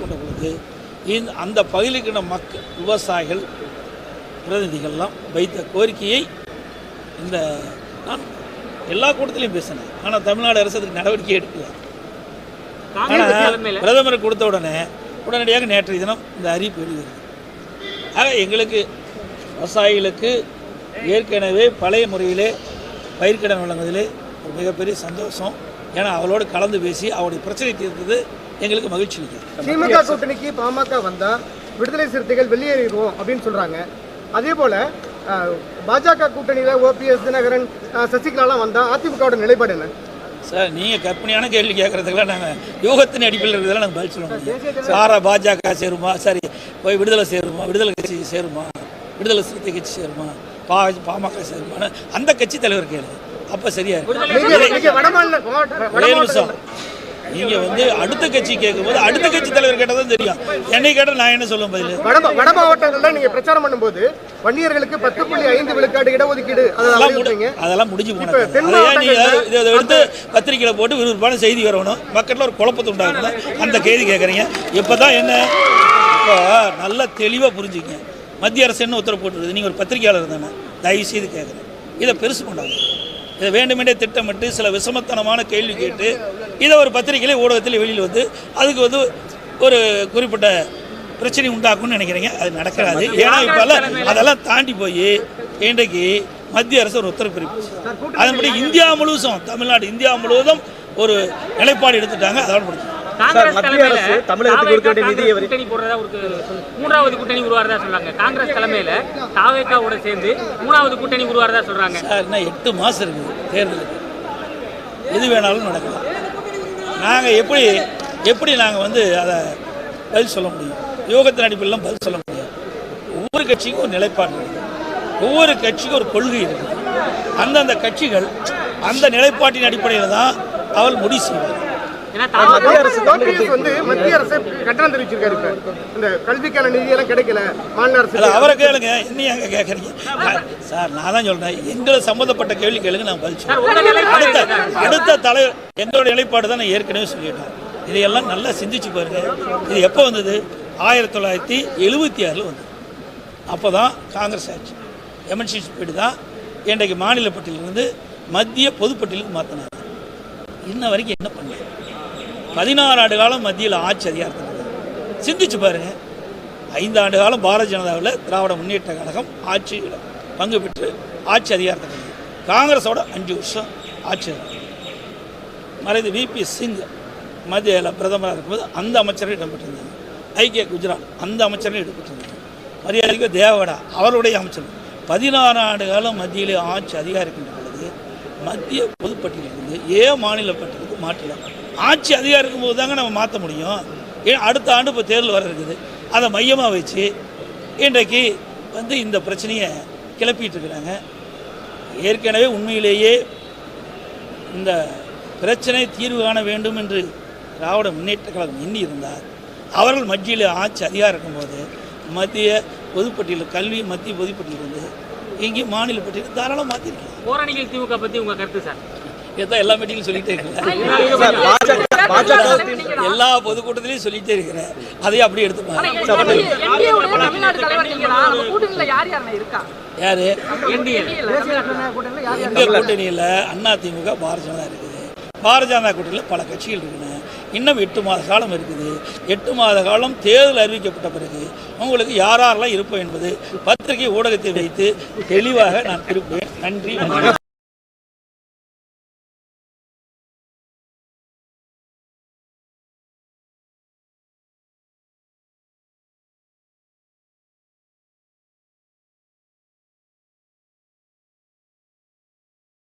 பொழுது இந்த அந்த பகுதியில் மக்கள் விவசாயிகள் பிரதிநிதிகள்லாம் வைத்த கோரிக்கையை இந்த நான் எல்லா கூட்டத்திலையும் பேசினேன். ஆனால் தமிழ்நாடு அரசு அதுக்கு நடவடிக்கை எடுக்கல. ஆனால் பிரதமர் கொடுத்த உடனே உடனடியாக நேற்றைய தினம் இந்த அறிவிப்பு வெளிவருது ஆக எங்களுக்கு விவசாயிகளுக்கு ஏற்கனவே பழைய முறையிலே பயிர்க்கடன் வழங்குவதிலே ஒரு மிகப்பெரிய சந்தோஷம். ஏன்னா அவளோடு கலந்து பேசி அவருடைய பிரச்சனை தீர்த்தது எங்களுக்கு மகிழ்ச்சி அளிக்குது திமுக கூட்டணிக்கு பாமக வந்தா விடுதலை சிறுத்தைகள் வெளியேறிடுவோம் அப்படின்னு சொல்றாங்க. அதே போல பாஜக கூட்டணியில ஓபிஎஸ் தினகரன் சசிகலாலாம் வந்தா அதிமுகவோட நிலைப்பாடு என்ன? சார் நீங்கள் கற்பனையான கேள்வி கேட்குறதுக்கெல்லாம் நாங்கள் யூகத்தின் அடிப்படையில் இருக்கிறதெல்லாம் நாங்கள் பதில் சொல்ல முடியும் சாரா பாஜக சேருமா? சரி போய் விடுதலை சேருமா? விடுதலை கட்சி சேருமா? விடுதலை சிறுத்தை கட்சி சேருமா? பா பாமக சேருமான்னு அந்த கட்சி தலைவர் கேளுங்க. அப்போ சரியா நீங்க நீங்க ஒரே நிமிஷம். நீங்க வந்து அடுத்த கட்சி கேட்கும்போது அடுத்த கட்சி தலைவர் கேட்டதான் தெரியும். என்னை கேட்டால் நான் என்ன சொல்ல பதில்? வட வட மாவட்டங்கள்ல நீங்க பிரச்சாரம் பண்ணும்போது வன்னியர்களுக்கு பத்து புள்ளி ஐந்து விழுக்காடு இடஒதுக்கீடு அதை அதெல்லாம் அதெல்லாம் முடிஞ்சு போன இப்ப கதை. தென் அதை ஏன் நீங்க இதை இதை எடுத்து பத்திரிக்கையில போட்டு விறுவிறுப்பான செய்தி வரணும். மக்கள்ல ஒரு குழப்பத்தை உண்டாகணும் அந்த கேள்வி கேட்குறீங்க இப்பதான் என்ன? இப்போ நல்லா தெளிவாக புரிஞ்சுங்க மத்திய அரசு என்ன உத்தரவு போட்டுருது நீங்கள் ஒரு பத்திரிகையாளர் தானே. தயவு செய்து கேட்குறேன் இதை பெருசு கொண்டாங்க இதை வேண்டுமென்றே திட்டமிட்டு சில விஷமத்தனமான கேள்வி கேட்டு இதை ஒரு பத்திரிகையில ஊடகத்தில் வெளியில் வந்து அதுக்கு வந்து ஒரு குறிப்பிட்ட பிரச்சனை உண்டாக்கும்னு நினைக்கிறீங்க? அது நடக்காது. ஏன்னா இப்போல்லாம் அதெல்லாம் தாண்டி போய் இன்றைக்கு மத்திய அரசு ஒரு உத்தரவு பிறப்பிச்சு. அதன்படி இந்தியா முழுவதும் தமிழ்நாடு இந்தியா முழுவதும் ஒரு நிலைப்பாடு எடுத்துட்டாங்க. அதோட முடிஞ்சு காங்கிரஸ் மத்திய தலைமையில அரசு தமிழகத்துக்கு கொடுக்க வேண்டிய நிதியை கூட்டணி போடுறதா ஒரு மூன்றாவது கூட்டணி உருவாறதா சொல்றாங்க. காங்கிரஸ் தலைமையில தாவேகாவோட சேர்ந்து மூணாவது கூட்டணி உருவாறதா சொல்றாங்க. சார் இன்னும் எட்டு மாதம் இருக்குது தேர்தலுக்கு. எது வேணாலும் நடக்கலாம். நாங்கள் எப்படி எப்படி நாங்கள் வந்து அதை பதில் சொல்ல முடியும்? யோகத்தின் அடிப்படையிலாம் பதில் சொல்ல முடியும். ஒவ்வொரு கட்சிக்கும் ஒரு நிலைப்பாடு இருக்குது ஒவ்வொரு கட்சிக்கும் ஒரு கொள்கை இருக்குது அந்தந்த கட்சிகள் அந்த நிலைப்பாட்டின் அடிப்படையில் தான் அவள் முடிவு செய்வார் மத்திய அரசு ஓபிஎஸ் வந்து மத்திய அரசு கட்டணம் தெரிவிச்சிருக்காரு இப்ப. இந்த கல்விக்கான நிதி எல்லாம் கிடைக்கல மாநில அரசு அவரை கேளுங்க. என்ன அங்கே கேட்குறீங்க சார் நான் தான் சொல்கிறேன் எங்களை சம்மந்தப்பட்ட கேள்வி கேளுங்க நான் பதில் சொல்றேன். நிலைப்பாடு அடுத்த? அடுத்த தலைவர் எங்களோட நிலைப்பாடு தான் நான் ஏற்கனவே சொல்லிட்டேன். இதையெல்லாம் நல்லா சிந்திச்சு பாருங்க. இது எப்போ வந்தது? ஆயிரத்தி தொள்ளாயிரத்தி எழுபத்தி ஆறில் வந்தது. அப்போ தான் காங்கிரஸ் ஆட்சி எம்என்சி ஸ்பீடு தான் இன்றைக்கு மாநில பட்டியலிருந்து மத்திய பொதுப்பட்டியலுக்கு மாற்றினாங்க இன்ன வரைக்கும் என்ன பண்ணல பதினாறு ஆண்டு காலம் மத்தியில் ஆட்சி அதிகாரத்தில் சிந்திச்சு பாருங்க. ஐந்து ஆண்டு காலம் பாரதிய ஜனதாவில் திராவிட முன்னேற்ற கழகம் ஆட்சியில் பங்கு பெற்று ஆட்சி அதிகாரத்தில் காங்கிரஸோட அஞ்சு வருஷம் ஆட்சி மறைந்த விபி சிங் மத்தியில் பிரதமராக இருக்கும்போது அந்த அமைச்சரும் இடம்பெற்றிருந்தாங்க ஐக்கிய குஜராத் அந்த அமைச்சரும் இடம்பெற்றிருந்தாங்க மரியாதைக்கு தேவகடா அவருடைய அமைச்சர் பதினாறு ஆண்டு காலம் மத்தியிலே ஆட்சி அதிகாரிக்கின்ற பொழுது மத்திய பொதுப்பட்டியலிருந்து ஏ மாநில பட்டியலுக்கு மாற்றலாம் ஆட்சி அதிகாரம் இருக்கும்போது தாங்க நம்ம மாற்ற முடியும். ஏன் அடுத்த ஆண்டு இப்போ தேர்தல் வர இருக்குது. அதை மையமாக வச்சு இன்றைக்கு வந்து இந்த பிரச்சனையை கிளப்பிட்டு இருக்கிறாங்க. ஏற்கனவே உண்மையிலேயே இந்த பிரச்சனை தீர்வு காண வேண்டும் என்று திராவிட முன்னேற்ற கழகம் எண்ணி இருந்தார் அவர்கள் மத்தியில் ஆட்சி அதிகாரம் இருக்கும்போது மத்திய பொதுப்பட்டியல் கல்வி மத்திய பொதுப்பட்டியல் வந்து இங்கே மாநில பட்டியல் தாராளம் மாற்றிருக்கலாம் போராளிகள் திமுக பற்றி உங்கள் கருத்து சார்? இதான் எல்லா மீட்டிங்கும் சொல்லிட்டே இருக்கிறேன். எல்லா பொதுக்கூட்டத்திலையும் சொல்லிட்டே இருக்கிறேன். அதையும் அப்படியே எடுத்துப்பாங்க. தான் யார் எங்க கூட்டணியில் அண்ணா திமுக பாரதிய ஜனதா இருக்குது. பாரதிய ஜனதா கூட்டணியில் பல கட்சிகள் இருக்குங்க. இன்னும் எட்டு மாத காலம் இருக்குது. எட்டு மாத காலம் தேர்தல் அறிவிக்கப்பட்ட பிறகு உங்களுக்கு யார் யாரெல்லாம் இருப்போம் என்பது பத்திரிகை ஊடகத்தை வைத்து தெளிவாக நான் திருப்பேன் நன்றி வணக்கம்.